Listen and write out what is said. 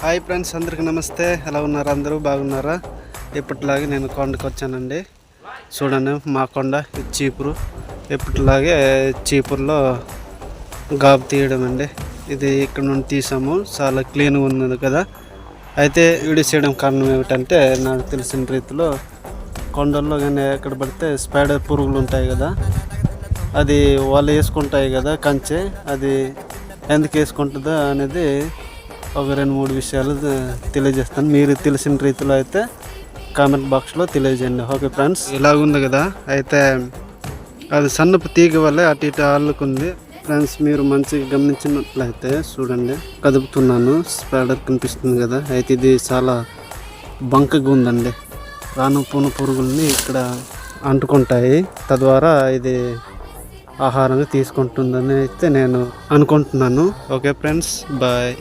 Hi friends అందరికి నమస్తే. ఎలా ఉన్నారు అందరూ? బాగున్నారా? ఇప్పటిలాగే నేను కొండకు వచ్చానండి. చూడండి మా కొండ చీపురు. ఎప్పటిలాగే చీపురులో గాబు తీయడం అండి. ఇది ఇక్కడ నుండి తీసాము. చాలా క్లీన్గా ఉన్నది కదా. అయితే వీడియో చేయడం కారణం ఏమిటంటే నాకు తెలిసిన రీతిలో కొండల్లో కానీ ఎక్కడ పడితే స్పైడర్ పురుగులు ఉంటాయి కదా. అది వాళ్ళు వేసుకుంటాయి కదా కంచె. అది ఎందుకు వేసుకుంటుందో అనేది ఒక రెండు మూడు విషయాలు తెలియజేస్తాను. మీరు తెలిసిన రీతిలో అయితే కామెంట్ బాక్స్లో తెలియజేయండి. ఓకే ఫ్రెండ్స్ ఇలాగుంది కదా? అయితే అది సన్నపు తీగ వల్లే అటు ఇటు అల్లుకుంది ఫ్రెండ్స్ మీరు మంచిగా గమనించినట్లయితే చూడండి కదుపుతున్నాను. స్ప్రెడర్ కనిపిస్తుంది కదా? అయితే ఇది చాలా బంకగా ఉందండి. రాను పూను పురుగుల్ని ఇక్కడ అంటుకుంటాయి. తద్వారా ఇది ఆహారంగా తీసుకుంటుందని అయితే నేను అనుకుంటున్నాను. Okay friends bye